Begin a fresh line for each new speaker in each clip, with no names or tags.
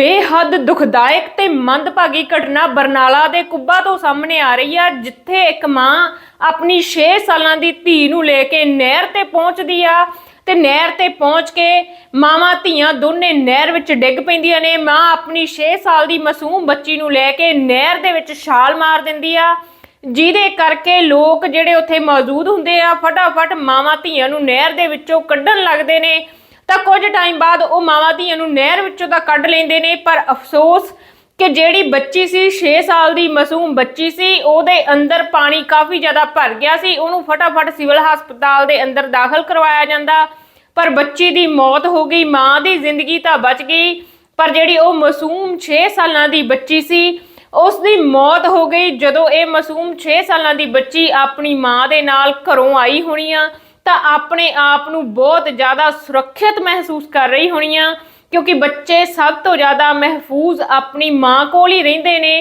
ਬੇਹੱਦ ਦੁਖਦਾਇਕ ਤੇ ਮੰਦਭਾਗੀ ਘਟਨਾ ਬਰਨਾਲਾ ਦੇ ਕੁੱਬਾ ਤੋਂ ਸਾਹਮਣੇ ਆ ਰਹੀ ਆ, ਜਿੱਥੇ ਇੱਕ ਮਾਂ ਆਪਣੀ 6 ਸਾਲਾਂ ਦੀ ਧੀ ਨੂੰ ਲੈ ਕੇ ਨਹਿਰ ਤੇ ਪਹੁੰਚਦੀ ਆ। ਤੇ ਨਹਿਰ ਤੇ ਪਹੁੰਚ ਕੇ ਮਾਵਾਂ ਧੀਆਂ ਦੋਨੇ ਨਹਿਰ ਵਿੱਚ ਡਿੱਗ ਪੈਂਦੀਆਂ ਨੇ। ਮਾਂ ਆਪਣੀ 6 ਸਾਲ ਦੀ ਮਾਸੂਮ ਬੱਚੀ ਨੂੰ ਲੈ ਕੇ ਨਹਿਰ ਦੇ ਵਿੱਚ ਛਾਲ ਮਾਰ ਦਿੰਦੀ ਆ। ਜਿਹਦੇ ਕਰਕੇ ਲੋਕ ਜਿਹੜੇ ਉੱਥੇ ਮੌਜੂਦ ਹੁੰਦੇ ਆ, ਫਟਾਫਟ ਮਾਵਾਂ ਧੀਆਂ ਨੂੰ ਨਹਿਰ ਦੇ ਵਿੱਚੋਂ ਕੱਢਣ ਲੱਗਦੇ ਨੇ। ਤਾਂ ਕੁਝ ਟਾਈਮ ਬਾਅਦ ਉਹ ਮਾਵਾਂ ਧੀਆਂ ਨੂੰ ਨਹਿਰ ਵਿੱਚੋਂ ਤਾਂ ਕੱਢ ਲੈਂਦੇ ਨੇ, ਪਰ ਅਫਸੋਸ ਕਿ ਜਿਹੜੀ ਬੱਚੀ ਸੀ 6 ਸਾਲ ਦੀ ਮਾਸੂਮ ਬੱਚੀ ਸੀ, ਉਹਦੇ ਅੰਦਰ ਪਾਣੀ ਕਾਫੀ ਜ਼ਿਆਦਾ ਭਰ ਗਿਆ ਸੀ, ਉਹਨੂੰ ਫਟਾਫਟ ਸਿਵਲ ਹਸਪਤਾਲ ਦੇ ਅੰਦਰ ਦਾਖਲ ਕਰਵਾਇਆ ਜਾਂਦਾ। ਪਰ ਬੱਚੀ ਦੀ ਮੌਤ ਹੋ ਗਈ, ਮਾਂ ਦੀ ਜ਼ਿੰਦਗੀ ਤਾਂ ਬਚ ਗਈ, ਪਰ ਜਿਹੜੀ ਉਹ ਮਾਸੂਮ 6 ਸਾਲਾਂ ਦੀ ਬੱਚੀ ਸੀ ਉਸ ਦੀ ਮੌਤ ਹੋ ਗਈ ਜਦੋਂ ਇਹ ਮਾਸੂਮ 6 ਸਾਲਾਂ ਦੀ ਬੱਚੀ ਆਪਣੀ ਮਾਂ ਦੇ ਨਾਲ ਘਰੋਂ ਆਈ ਹੋਣੀ ਆ। ਤਾਂ ਆਪਣੇ ਆਪ ਨੂੰ ਬਹੁਤ ਜ਼ਿਆਦਾ ਸੁਰੱਖਿਅਤ ਮਹਿਸੂਸ ਕਰ ਰਹੀ ਹੋਣੀ ਆ ਕਿਉਂਕਿ ਬੱਚੇ ਸਭ ਤੋਂ ਜ਼ਿਆਦਾ ਮਹਿਫੂਜ਼ ਆਪਣੀ ਮਾਂ ਕੋਲ ਹੀ ਰਹਿੰਦੇ ਨੇ।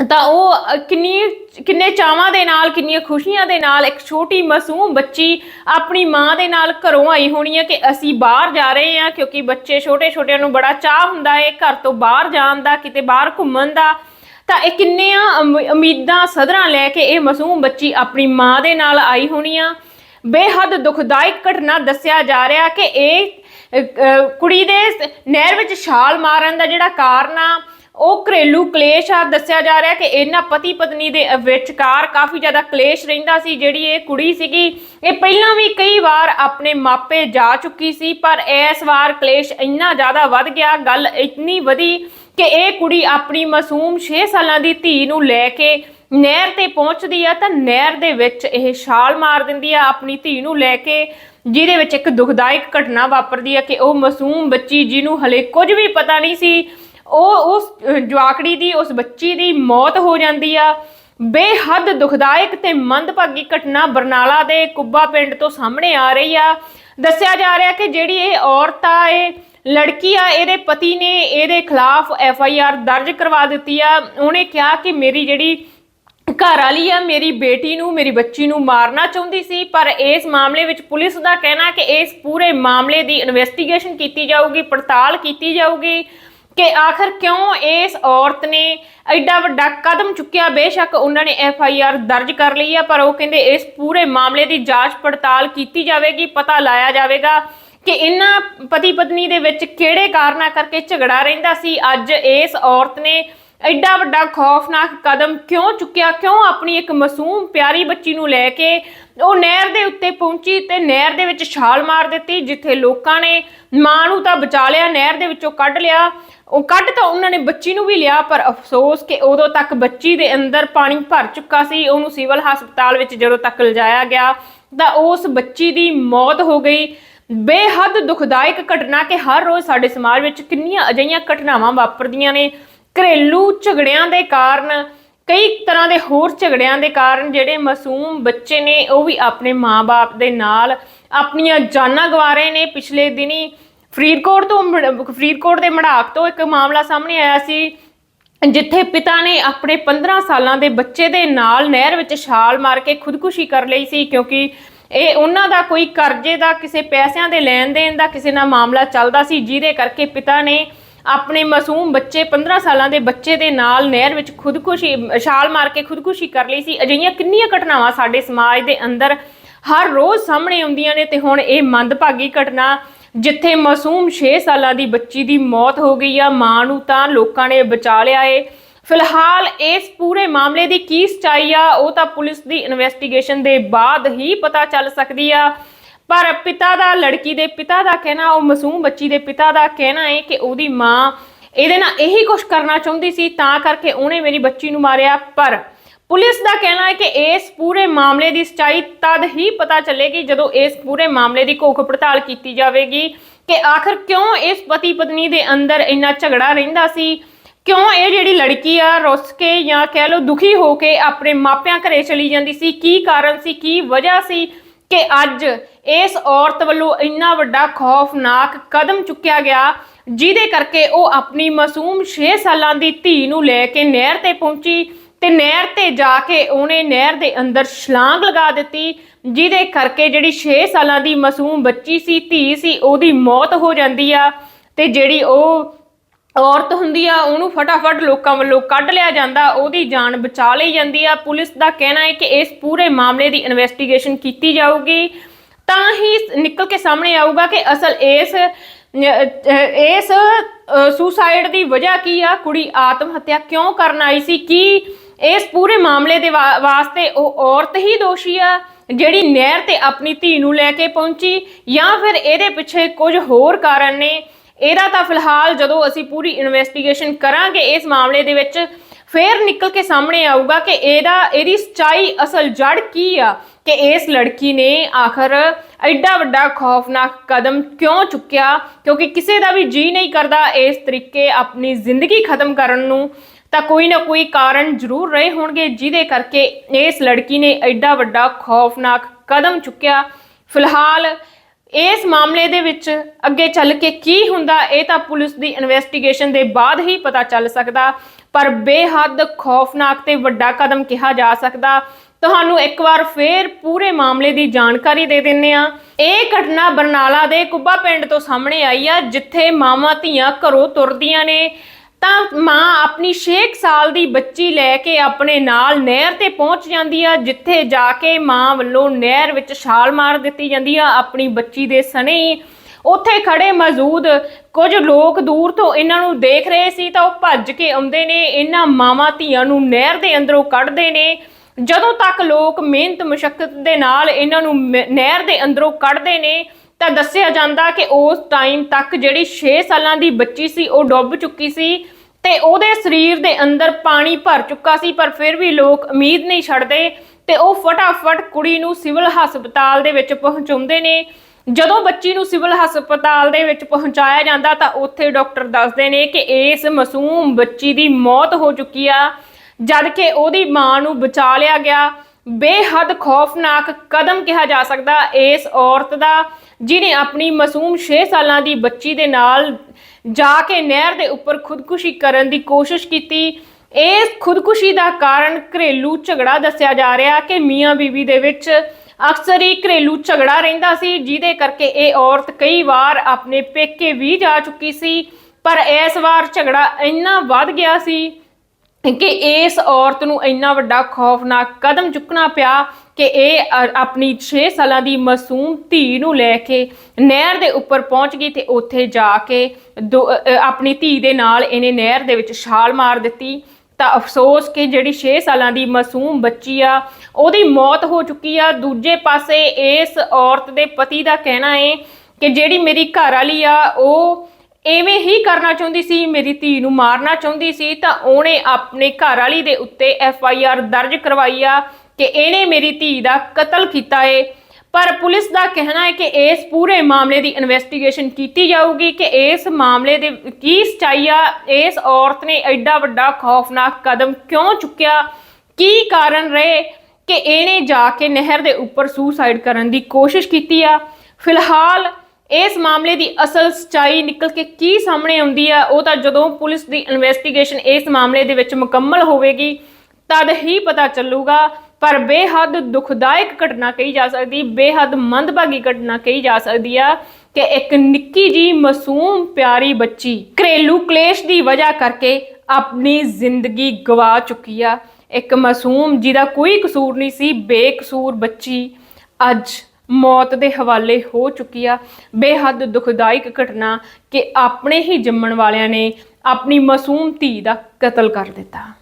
ਤਾਂ ਉਹ ਕਿੰਨੀ, ਕਿੰਨੇ ਚਾਵਾਂ ਦੇ ਨਾਲ, ਕਿੰਨੀਆਂ ਖੁਸ਼ੀਆਂ ਦੇ ਨਾਲ ਇੱਕ ਛੋਟੀ ਮਾਸੂਮ ਬੱਚੀ ਆਪਣੀ ਮਾਂ ਦੇ ਨਾਲ ਘਰੋਂ ਆਈ ਹੋਣੀ ਹੈ ਕਿ ਅਸੀਂ ਬਾਹਰ ਜਾ ਰਹੇ ਹਾਂ, ਕਿਉਂਕਿ ਬੱਚੇ ਛੋਟੇ ਛੋਟਿਆਂ ਨੂੰ ਬੜਾ ਚਾਹ ਹੁੰਦਾ ਹੈ ਘਰ ਤੋਂ ਬਾਹਰ ਜਾਣ ਦਾ, ਕਿਤੇ ਬਾਹਰ ਘੁੰਮਣ ਦਾ। ਤਾਂ ਇਹ ਕਿੰਨੀਆਂ ਉਮੀਦਾਂ, ਸਦਰਾਂ ਲੈ ਕੇ ਇਹ ਮਾਸੂਮ ਬੱਚੀ ਆਪਣੀ ਮਾਂ ਦੇ ਨਾਲ ਆਈ ਹੋਣੀ ਆ। ਬੇਹੱਦ ਦੁਖਦਾਇਕ ਘਟਨਾ ਦੱਸਿਆ ਜਾ ਰਿਹਾ ਕਿ ਇਹ ਕੁੜੀ ਦੇ ਨਹਿਰ ਵਿੱਚ ਛਾਲ ਮਾਰਨ ਦਾ ਜਿਹੜਾ ਕਾਰਨ ਆ, ਉਹ ਘਰੇਲੂ ਕਲੇਸ਼ ਆ। ਦੱਸਿਆ ਜਾ ਰਿਹਾ ਕਿ ਇਹਨਾਂ ਪਤੀ ਪਤਨੀ ਦੇ ਵਿਚਕਾਰ ਕਾਫੀ ਜ਼ਿਆਦਾ ਕਲੇਸ਼ ਰਹਿੰਦਾ ਸੀ, ਜਿਹੜੀ ਇਹ ਕੁੜੀ ਸੀਗੀ। ਇਹ ਪਹਿਲਾਂ ਵੀ ਕਈ ਵਾਰ ਆਪਣੇ ਮਾਪੇ ਜਾ ਚੁੱਕੀ ਸੀ, ਪਰ ਇਸ ਵਾਰ ਕਲੇਸ਼ ਇੰਨਾ ਜ਼ਿਆਦਾ ਵੱਧ ਗਿਆ। ਗੱਲ ਇਤਨੀ ਵਧੀ ਕਿ ਇਹ ਕੁੜੀ ਆਪਣੀ ਮਾਸੂਮ 6 ਸਾਲਾਂ ਦੀ ਧੀ ਨੂੰ ਲੈ ਕੇ ਨਹਿਰ ਤੇ ਪਹੁੰਚਦੀ ਆ ਤਾਂ ਨਹਿਰ ਦੇ ਵਿੱਚ ਇਹ ਛਾਲ ਮਾਰ ਦਿੰਦੀ ਆ ਆਪਣੀ ਧੀ ਨੂੰ ਲੈ ਕੇ, ਜਿਹਦੇ ਵਿੱਚ ਇੱਕ ਦੁਖਦਾਇਕ ਘਟਨਾ ਵਾਪਰਦੀ ਆ ਕਿ ਉਹ ਮਾਸੂਮ ਬੱਚੀ ਜਿਹਨੂੰ ਹਲੇ ਕੁਝ ਵੀ ਪਤਾ ਨਹੀਂ ਸੀ, ਉਹ ਉਸ ਜਵਾਕੜੀ ਦੀ, ਉਸ ਬੱਚੀ ਦੀ ਮੌਤ ਹੋ ਜਾਂਦੀ ਆ। ਬੇਹੱਦ ਦੁਖਦਾਇਕ ਤੇ ਮੰਦਭਾਗੀ ਘਟਨਾ ਬਰਨਾਲਾ ਦੇ ਕੁੱਬਾ ਪਿੰਡ ਤੋਂ ਸਾਹਮਣੇ ਆ ਰਹੀ ਆ। ਦੱਸਿਆ ਜਾ ਰਿਹਾ ਕਿ ਜਿਹੜੀ ਇਹ ਔਰਤ ਆ, ਇਹ ਲੜਕੀ ਆ, ਇਹਦੇ ਪਤੀ ਨੇ ਇਹਦੇ ਖਿਲਾਫ ਐਫ ਆਈ ਆਰ ਦਰਜ ਕਰਵਾ ਦਿੱਤੀ ਆ। ਉਹਨੇ ਕਿਹਾ ਕਿ ਮੇਰੀ ਜਿਹੜੀ ਘਰ ਵਾਲੀ ਆ, ਮੇਰੀ ਬੇਟੀ ਨੂੰ, ਮੇਰੀ ਬੱਚੀ ਨੂੰ ਮਾਰਨਾ ਚਾਹੁੰਦੀ ਸੀ, ਪਰ ਇਸ ਮਾਮਲੇ ਵਿੱਚ ਪੁਲਿਸ ਦਾ ਕਹਿਣਾ ਕਿ ਇਸ ਪੂਰੇ ਮਾਮਲੇ ਦੀ ਇਨਵੈਸਟੀਗੇਸ਼ਨ ਕੀਤੀ ਜਾਊਗੀ, ਪੜਤਾਲ ਕੀਤੀ ਜਾਊਗੀ ਕਿ ਆਖਰ ਕਿਉਂ ਇਸ ਔਰਤ ਨੇ ਐਡਾ ਵੱਡਾ ਕਦਮ ਚੁੱਕਿਆ? ਬੇਸ਼ੱਕ ਉਹਨਾਂ ਨੇ ਐਫ ਆਈ ਆਰ ਦਰਜ ਕਰ ਲਈ ਆ, ਪਰ ਉਹ ਕਹਿੰਦੇ ਇਸ ਪੂਰੇ ਮਾਮਲੇ ਦੀ ਜਾਂਚ ਪੜਤਾਲ ਕੀਤੀ ਜਾਵੇਗੀ, ਪਤਾ ਲਾਇਆ ਜਾਵੇਗਾ ਕਿ ਇਹਨਾਂ ਪਤੀ ਪਤਨੀ ਦੇ ਵਿੱਚ ਕਿਹੜੇ ਕਾਰਨਾਂ ਕਰਕੇ ਝਗੜਾ ਰਹਿੰਦਾ ਸੀ? ਅੱਜ ਇਸ ਔਰਤ ਨੇ ਐਡਾ ਵੱਡਾ ਖੌਫਨਾਕ ਕਦਮ ਕਿਉਂ ਚੁੱਕਿਆ? ਕਿਉਂ ਆਪਣੀ ਇੱਕ ਮਾਸੂਮ ਪਿਆਰੀ ਬੱਚੀ ਨੂੰ ਲੈ ਕੇ ਉਹ ਨਹਿਰ ਦੇ ਉੱਤੇ ਪਹੁੰਚੀ ਤੇ ਨਹਿਰ ਦੇ ਵਿੱਚ ਛਾਲ ਮਾਰ ਦਿੱਤੀ, ਜਿੱਥੇ ਲੋਕਾਂ ਨੇ ਮਾਂ ਨੂੰ ਤਾਂ ਬਚਾ ਲਿਆ, ਨਹਿਰ ਦੇ ਵਿੱਚੋਂ ਕੱਢ ਲਿਆ। ਉਹ ਕੱਢ ਤਾਂ ਉਹਨਾਂ ਨੇ ਬੱਚੀ ਨੂੰ ਵੀ ਲਿਆ, ਪਰ ਅਫਸੋਸ ਕਿ ਉਦੋਂ ਤੱਕ ਬੱਚੀ ਦੇ ਅੰਦਰ ਪਾਣੀ ਭਰ ਚੁੱਕਾ ਸੀ। ਉਹਨੂੰ ਸਿਵਲ ਹਸਪਤਾਲ ਵਿੱਚ ਜਦੋਂ ਤੱਕ ਲਿਜਾਇਆ ਗਿਆ, ਤਾਂ ਉਸ ਬੱਚੀ ਦੀ ਮੌਤ ਹੋ ਗਈ। ਬੇਹੱਦ ਦੁਖਦਾਇਕ ਘਟਨਾ ਕਿ ਹਰ ਰੋਜ਼ ਸਾਡੇ ਸਮਾਜ ਵਿੱਚ ਕਿੰਨੀਆਂ ਅਜਿਹੀਆਂ ਘਟਨਾਵਾਂ ਵਾਪਰਦੀਆਂ ਨੇ। ਘਰੇਲੂ ਝਗੜਿਆਂ ਦੇ ਕਾਰਨ, ਕਈ ਤਰ੍ਹਾਂ ਦੇ ਹੋਰ ਝਗੜਿਆਂ ਦੇ ਕਾਰਨ ਜਿਹੜੇ ਮਾਸੂਮ ਬੱਚੇ ਨੇ, ਉਹ ਵੀ ਆਪਣੇ ਮਾਪੇ ਦੇ ਨਾਲ ਆਪਣੀਆਂ ਜਾਨਾਂ ਗਵਾ ਰਹੇ ਨੇ। ਪਿਛਲੇ ਦਿਨੀ ਫਰੀਦਕੋਟ ਤੋਂ ਫਰੀਦਕੋਟ ਦੇ ਮੜਾਕ ਤੋਂ ਇੱਕ ਮਾਮਲਾ ਸਾਹਮਣੇ ਆਇਆ ਸੀ, ਜਿੱਥੇ ਪਿਤਾ ਨੇ ਆਪਣੇ 15 ਸਾਲਾਂ ਦੇ ਬੱਚੇ ਦੇ ਨਾਲ ਨਹਿਰ ਵਿੱਚ ਛਾਲ ਮਾਰ ਕੇ ਖੁਦਕੁਸ਼ੀ ਕਰ ਲਈ ਸੀ, ਕਿਉਂਕਿ ਇਹ ਉਹਨਾਂ ਦਾ ਕੋਈ ਕਰਜ਼ੇ ਦਾ, ਕਿਸੇ ਪੈਸਿਆਂ ਦੇ ਲੈਣ ਦੇਣ ਦਾ ਕਿਸੇ ਨਾਲ ਮਾਮਲਾ ਚੱਲਦਾ ਸੀ, ਜਿਹਦੇ ਕਰਕੇ ਪਿਤਾ ਨੇ ਆਪਣੇ ਮਾਸੂਮ ਬੱਚੇ 15 ਸਾਲਾਂ ਦੇ ਬੱਚੇ ਦੇ ਨਾਲ ਨਹਿਰ ਵਿੱਚ ਖੁਦਕੁਸ਼ੀ, ਛਾਲ ਮਾਰ ਕੇ ਖੁਦਕੁਸ਼ੀ ਕਰ ਲਈ ਸੀ। ਅਜਿਹੀਆਂ ਕਿੰਨੀਆਂ ਘਟਨਾਵਾਂ ਸਾਡੇ ਸਮਾਜ ਦੇ ਅੰਦਰ ਹਰ ਰੋਜ਼ ਸਾਹਮਣੇ ਆਉਂਦੀਆਂ ਨੇ ਤੇ ਹੁਣ ਇਹ ਮੰਦਭਾਗੀ ਘਟਨਾ, ਜਿੱਥੇ ਮਾਸੂਮ 6 ਸਾਲਾਂ ਦੀ ਬੱਚੀ ਦੀ ਮੌਤ ਹੋ ਗਈ ਆ, ਮਾਂ ਨੂੰ ਤਾਂ ਲੋਕਾਂ ਨੇ ਬਚਾ ਲਿਆ ਏ। ਫਿਲਹਾਲ ਇਸ ਪੂਰੇ ਮਾਮਲੇ ਦੀ ਕੀ ਸਚਾਈ ਆ, ਉਹ ਤਾਂ ਪੁਲਿਸ ਦੀ ਇਨਵੈਸਟੀਗੇਸ਼ਨ ਦੇ ਬਾਅਦ ਹੀ ਪਤਾ ਚੱਲ ਸਕਦੀ ਆ। ਪਰ ਪਿਤਾ ਦਾ, ਲੜਕੀ ਦੇ ਪਿਤਾ ਦਾ ਕਹਿਣਾ, ਉਹ ਮਾਸੂਮ ਬੱਚੀ ਦੇ ਪਿਤਾ ਦਾ ਕਹਿਣਾ ਹੈ ਕਿ ਉਹਦੀ ਮਾਂ ਇਹਦੇ ਨਾਲ ਇਹੀ ਕੁਝ ਕਰਨਾ ਚਾਹੁੰਦੀ ਸੀ, ਤਾਂ ਕਰਕੇ ਉਹਨੇ ਮੇਰੀ ਬੱਚੀ ਨੂੰ ਮਾਰਿਆ। ਪਰ ਪੁਲਿਸ ਦਾ ਕਹਿਣਾ ਹੈ ਕਿ ਇਸ ਪੂਰੇ ਮਾਮਲੇ ਦੀ ਸਚਾਈ ਤਦ ਹੀ ਪਤਾ ਚੱਲੇਗੀ ਜਦੋਂ ਇਸ ਪੂਰੇ ਮਾਮਲੇ ਦੀ ਘੋਖ ਪੜਤਾਲ ਕੀਤੀ ਜਾਵੇਗੀ ਕਿ ਆਖਰ ਕਿਉਂ ਇਸ ਪਤੀ ਪਤਨੀ ਦੇ ਅੰਦਰ ਇੰਨਾ ਝਗੜਾ ਰਹਿੰਦਾ ਸੀ? ਕਿਉਂ ਇਹ ਜਿਹੜੀ ਲੜਕੀ ਆ, ਰੁੱਸ ਕੇ ਜਾਂ ਕਹਿ ਲਓ ਦੁਖੀ ਹੋ ਕੇ ਆਪਣੇ ਮਾਪਿਆਂ ਘਰੇ ਚਲੀ ਜਾਂਦੀ ਸੀ? ਕੀ ਕਾਰਨ ਸੀ? ਕੀ ਵਜ੍ਹਾ ਸੀ? ਕਿ ਅੱਜ ਇਸ ਔਰਤ ਵੱਲੋਂ ਇੰਨਾ ਵੱਡਾ ਖੌਫਨਾਕ ਕਦਮ ਚੁੱਕਿਆ ਗਿਆ, ਜਿਹਦੇ ਕਰਕੇ ਉਹ ਆਪਣੀ ਮਾਸੂਮ 6 ਸਾਲਾਂ ਦੀ ਧੀ ਨੂੰ ਲੈ ਕੇ ਨਹਿਰ ਤੇ ਪਹੁੰਚੀ ਤੇ ਨਹਿਰ ਤੇ ਜਾ ਕੇ ਉਹਨੇ ਨਹਿਰ ਦੇ ਅੰਦਰ ਛਲਾਂਗ ਲਗਾ ਦਿੱਤੀ, ਜਿਹਦੇ ਕਰਕੇ ਜਿਹੜੀ 6 ਸਾਲਾਂ ਦੀ ਮਾਸੂਮ ਬੱਚੀ ਸੀ, ਧੀ ਸੀ, ਉਹਦੀ ਮੌਤ ਹੋ ਜਾਂਦੀ ਆ ਤੇ ਜਿਹੜੀ ਉਹ ਔਰਤ ਹੁੰਦੀ ਆ, ਉਹਨੂੰ ਫਟਾਫਟ ਲੋਕਾਂ ਵੱਲੋਂ ਕੱਢ ਲਿਆ ਜਾਂਦਾ, ਉਹਦੀ ਜਾਨ ਬਚਾ ਲਈ ਜਾਂਦੀ ਆ। ਪੁਲਿਸ ਦਾ ਕਹਿਣਾ ਹੈ ਕਿ ਇਸ ਪੂਰੇ ਮਾਮਲੇ ਦੀ ਇਨਵੈਸਟੀਗੇਸ਼ਨ ਕੀਤੀ ਜਾਊਗੀ। ਤਾਂ ਹੀ ਨਿਕਲ ਕੇ ਸਾਹਮਣੇ ਆਊਗਾ ਕਿ ਅਸਲ ਇਸ ਇਸ ਸੁਸਾਈਡ ਦੀ ਵਜ੍ਹਾ ਕੀ ਆ? ਕੁੜੀ ਆਤਮ ਹੱਤਿਆ ਕਿਉਂ ਕਰਨ ਆਈ ਸੀ? ਕੀ ਇਸ ਪੂਰੇ ਮਾਮਲੇ ਦੇ ਵਾ- ਵਾਸਤੇ ਉਹ ਔਰਤ ਹੀ ਦੋਸ਼ੀ ਆ, ਜਿਹੜੀ ਨਹਿਰ ਤੇ ਆਪਣੀ ਧੀ ਨੂੰ ਲੈ ਕੇ ਪਹੁੰਚੀ ਜਾਂ ਫਿਰ ਇਹਦੇ ਪਿੱਛੇ ਕੁਝ ਹੋਰ ਕਾਰਨ ਨੇ? ਇਹਦਾ ਤਾਂ ਫਿਲਹਾਲ ਜਦੋਂ ਅਸੀਂ ਪੂਰੀ ਇਨਵੈਸਟੀਗੇਸ਼ਨ ਕਰਾਂਗੇ ਇਸ ਮਾਮਲੇ ਦੇ ਵਿੱਚ, ਫੇਰ ਨਿਕਲ ਕੇ ਸਾਹਮਣੇ ਆਊਗਾ ਕਿ ਇਹਦਾ, ਇਹਦੀ ਸਚਾਈ ਅਸਲ ਜੜ ਕੀ ਆ ਕਿ ਇਸ ਲੜਕੀ ਨੇ ਆਖਰ ਐਡਾ ਵੱਡਾ ਖੌਫਨਾਕ ਕਦਮ ਕਿਉਂ ਚੁੱਕਿਆ? ਕਿਉਂਕਿ ਕਿਸੇ ਦਾ ਵੀ ਜੀ ਨਹੀਂ ਕਰਦਾ ਇਸ ਤਰੀਕੇ ਆਪਣੀ ਜ਼ਿੰਦਗੀ ਖਤਮ ਕਰਨ ਨੂੰ, ਤਾਂ ਕੋਈ ਨਾ ਕੋਈ ਕਾਰਨ ਜ਼ਰੂਰ ਰਹੇ ਹੋਣਗੇ, ਜਿਹਦੇ ਕਰਕੇ ਇਸ ਲੜਕੀ ਨੇ ਐਡਾ ਵੱਡਾ ਖੌਫਨਾਕ ਕਦਮ ਚੁੱਕਿਆ। ਫਿਲਹਾਲ ਇਸ ਮਾਮਲੇ ਦੇ ਵਿੱਚ ਅੱਗੇ ਚੱਲ ਕੇ ਕੀ ਹੁੰਦਾ, ਇਹ ਤਾਂ ਪੁਲਿਸ ਦੀ ਇਨਵੈਸਟੀਗੇਸ਼ਨ ਦੇ ਬਾਅਦ ਹੀ ਪਤਾ ਚੱਲ ਸਕਦਾ, ਪਰ ਬੇਹੱਦ ਖੌਫਨਾਕ ਤੇ ਵੱਡਾ ਕਦਮ ਕਿਹਾ ਜਾ ਸਕਦਾ। ਤੁਹਾਨੂੰ ਇੱਕ ਵਾਰ ਫੇਰ ਪੂਰੇ ਮਾਮਲੇ ਦੀ ਜਾਣਕਾਰੀ ਦੇ ਦਿੰਨੇ ਆ ਇਹ ਘਟਨਾ ਬਰਨਾਲਾ ਦੇ ਕੁੱਬਾ ਪਿੰਡ ਤੋਂ ਸਾਹਮਣੇ ਆਈ ਆ, ਜਿੱਥੇ ਮਾਵਾਂ ਧੀਆਂ ਘਰੋਂ ਤੁਰਦੀਆਂ ਨੇ। ਤਾਂ ਮਾਂ ਆਪਣੀ 6 ਸਾਲ ਦੀ ਬੱਚੀ ਲੈ ਕੇ ਆਪਣੇ ਨਾਲ ਨਹਿਰ ਤੇ ਪਹੁੰਚ ਜਾਂਦੀ ਆ, ਜਿੱਥੇ ਜਾ ਕੇ ਮਾਂ ਵੱਲੋਂ ਨਹਿਰ ਵਿੱਚ ਛਾਲ ਮਾਰ ਦਿੱਤੀ ਜਾਂਦੀ ਆ ਆਪਣੀ ਬੱਚੀ ਦੇ ਸਣੇ ਹੀ। ਉੱਥੇ ਖੜੇ ਮੌਜੂਦ ਕੁਝ ਲੋਕ ਦੂਰ ਤੋਂ ਇਹਨਾਂ ਨੂੰ ਦੇਖ ਰਹੇ ਸੀ ਤਾਂ ਉਹ ਭੱਜ ਕੇ ਆਉਂਦੇ ਨੇ, ਇਹਨਾਂ ਮਾਵਾਂ ਧੀਆਂ ਨੂੰ ਨਹਿਰ ਦੇ ਅੰਦਰੋਂ ਕੱਢਦੇ ਨੇ ਜਦੋਂ ਤੱਕ ਲੋਕ ਮਿਹਨਤ ਮੁਸ਼ਕਲ ਦੇ ਨਾਲ ਇਹਨਾਂ ਨੂੰ ਮ- ਨਹਿਰ ਦੇ ਅੰਦਰੋਂ ਕੱਢਦੇ ਨੇ ਤਾਂ ਦੱਸਿਆ ਜਾਂਦਾ ਕਿ ਉਸ ਟਾਈਮ ਤੱਕ ਜਿਹੜੀ 6 ਸਾਲਾਂ ਦੀ ਬੱਚੀ ਸੀ, ਉਹ ਡੁੱਬ ਚੁੱਕੀ ਸੀ ਤੇ ਉਹਦੇ ਸਰੀਰ ਦੇ ਅੰਦਰ ਪਾਣੀ ਭਰ ਚੁੱਕਾ ਸੀ, ਪਰ ਫਿਰ ਵੀ ਲੋਕ ਉਮੀਦ ਨਹੀਂ ਛੱਡਦੇ ਤੇ ਉਹ ਫਟਾਫਟ ਕੁੜੀ ਨੂੰ ਸਿਵਲ ਹਸਪਤਾਲ ਦੇ ਵਿੱਚ ਪਹੁੰਚਾਉਂਦੇ ਨੇ। ਜਦੋਂ ਬੱਚੀ ਨੂੰ ਸਿਵਲ ਹਸਪਤਾਲ ਦੇ ਵਿੱਚ ਪਹੁੰਚਾਇਆ ਜਾਂਦਾ ਤਾਂ ਉੱਥੇ ਡਾਕਟਰ ਦੱਸਦੇ ਨੇ ਕਿ ਇਸ ਮਾਸੂਮ ਬੱਚੀ ਦੀ ਮੌਤ ਹੋ ਚੁੱਕੀ ਆ, ਜਦ ਕਿ ਉਹਦੀ ਮਾਂ ਨੂੰ ਬਚਾ ਲਿਆ ਗਿਆ। ਬੇਹੱਦ ਖੌਫਨਾਕ ਕਦਮ ਕਿਹਾ ਜਾ ਸਕਦਾ ਇਸ ਔਰਤ ਦਾ ਜਿਨੇ ਆਪਣੀ ਮਾਸੂਮ 6 ਸਾਲਾਂ ਦੀ ਬੱਚੀ ਦੇ ਨਾਲ ਜਾ ਕੇ ਨਹਿਰ ਦੇ ਉੱਪਰ ਖੁਦਕੁਸ਼ੀ ਕਰਨ ਦੀ ਕੋਸ਼ਿਸ਼ ਕੀਤੀ। ਇਸ ਖੁਦਕੁਸ਼ੀ ਦਾ ਕਾਰਨ ਘਰੇਲੂ ਝਗੜਾ ਦੱਸਿਆ ਜਾ ਰਿਹਾ ਕਿ ਮੀਆਂ ਬੀਵੀ ਦੇ ਵਿੱਚ ਅਕਸਰ ਹੀ ਘਰੇਲੂ ਝਗੜਾ ਰਹਿੰਦਾ ਸੀ, ਜਿਹਦੇ ਕਰਕੇ ਇਹ ਔਰਤ ਕਈ ਵਾਰ ਆਪਣੇ ਪੇਕੇ ਵੀ ਜਾ ਚੁੱਕੀ ਸੀ, ਪਰ ਇਸ ਵਾਰ ਝਗੜਾ ਇੰਨਾ ਵੱਧ ਗਿਆ ਸੀ ਕਿ ਇਸ ਔਰਤ ਨੂੰ ਇੰਨਾ ਵੱਡਾ ਖੌਫਨਾਕ ਕਦਮ ਚੁੱਕਣਾ ਪਿਆ ਕਿ ਇਹ ਆਪਣੀ 6 ਸਾਲਾਂ ਦੀ ਮਾਸੂਮ ਧੀ ਨੂੰ ਲੈ ਕੇ ਨਹਿਰ ਦੇ ਉੱਪਰ ਪਹੁੰਚ ਗਈ ਤੇ ਉੱਥੇ ਜਾ ਕੇ ਦੋ- ਆਪਣੀ ਧੀ ਦੇ ਨਾਲ ਇਹਨੇ ਨਹਿਰ ਦੇ ਵਿੱਚ ਛਾਲ ਮਾਰ ਦਿੱਤੀ। ਤਾਂ ਅਫਸੋਸ ਕਿ ਜਿਹੜੀ 6 ਸਾਲਾਂ ਦੀ ਮਾਸੂਮ ਬੱਚੀ ਆ, ਉਹਦੀ ਮੌਤ ਹੋ ਚੁੱਕੀ ਆ। ਦੂਜੇ ਪਾਸੇ ਇਸ ਔਰਤ ਦੇ ਪਤੀ ਦਾ ਕਹਿਣਾ ਹੈ ਕਿ ਜਿਹੜੀ ਮੇਰੀ ਘਰ ਵਾਲੀ ਆ, ਉਹ ਐਵੇਂ ਹੀ ਕਰਨਾ ਚਾਹੁੰਦੀ ਸੀ, ਮੇਰੀ ਧੀ ਨੂੰ ਮਾਰਨਾ ਚਾਹੁੰਦੀ ਸੀ, ਤਾਂ ਉਹਨੇ ਆਪਣੇ ਘਰ ਵਾਲੀ ਦੇ ਉੱਤੇ ਐਫ ਆਈ ਆਰ ਦਰਜ ਕਰਵਾਈ ਆ ਕਿ ਇਹਨੇ ਮੇਰੀ ਧੀ ਦਾ ਕਤਲ ਕੀਤਾ ਏ। ਪਰ ਪੁਲਿਸ ਦਾ ਕਹਿਣਾ ਹੈ ਕਿ ਇਸ ਪੂਰੇ ਮਾਮਲੇ ਦੀ ਇਨਵੈਸਟੀਗੇਸ਼ਨ ਕੀਤੀ ਜਾਊਗੀ ਕਿ ਇਸ ਮਾਮਲੇ ਦੇ ਕੀ ਸਚਾਈ ਆ, ਇਸ ਔਰਤ ਨੇ ਐਡਾ ਵੱਡਾ ਖੌਫਨਾਕ ਕਦਮ ਕਿਉਂ ਚੁੱਕਿਆ? ਕੀ ਕਾਰਨ ਰਹੇ ਕਿ ਇਹਨੇ ਜਾ ਕੇ ਨਹਿਰ ਦੇ ਉੱਪਰ ਸੁਸਾਈਡ ਕਰਨ ਦੀ ਕੋਸ਼ਿਸ਼ ਕੀਤੀ ਆ? ਫਿਲਹਾਲ ਇਸ ਮਾਮਲੇ ਦੀ ਅਸਲ ਸਚਾਈ ਨਿਕਲ ਕੇ ਕੀ ਸਾਹਮਣੇ ਆਉਂਦੀ ਆ, ਉਹ ਤਾਂ ਜਦੋਂ ਪੁਲਿਸ ਦੀ ਇਨਵੈਸਟੀਗੇਸ਼ਨ ਇਸ ਮਾਮਲੇ ਦੇ ਵਿੱਚ ਮੁਕੰਮਲ ਹੋਵੇਗੀ, ਤਦ ਹੀ ਪਤਾ ਚੱਲੂਗਾ। ਪਰ ਬੇਹੱਦ ਦੁਖਦਾਇਕ ਘਟਨਾ ਕਹੀ ਜਾ ਸਕਦੀ, ਬੇਹੱਦ ਮੰਦਭਾਗੀ ਘਟਨਾ ਕਹੀ ਜਾ ਸਕਦੀ ਆ ਕਿ ਇੱਕ ਨਿੱਕੀ ਜੀ ਮਾਸੂਮ ਪਿਆਰੀ ਬੱਚੀ ਘਰੇਲੂ ਕਲੇਸ਼ ਦੀ ਵਜ੍ਹਾ ਕਰਕੇ ਆਪਣੀ ਜ਼ਿੰਦਗੀ ਗਵਾ ਚੁੱਕੀ ਆ। ਇੱਕ ਮਾਸੂਮ ਜਿਹਦਾ ਕੋਈ ਕਸੂਰ ਨਹੀਂ ਸੀ, ਬੇਕਸੂਰ ਬੱਚੀ ਅੱਜ ਮੌਤ ਦੇ ਹਵਾਲੇ ਹੋ ਚੁੱਕੀ ਆ। ਬੇਹੱਦ ਦੁਖਦਾਇਕ ਘਟਨਾ ਕਿ ਆਪਣੇ ਹੀ ਜੰਮਣ ਵਾਲਿਆਂ ਨੇ ਆਪਣੀ ਮਾਸੂਮ ਧੀ ਦਾ ਕਤਲ ਕਰ ਦਿੱਤਾ।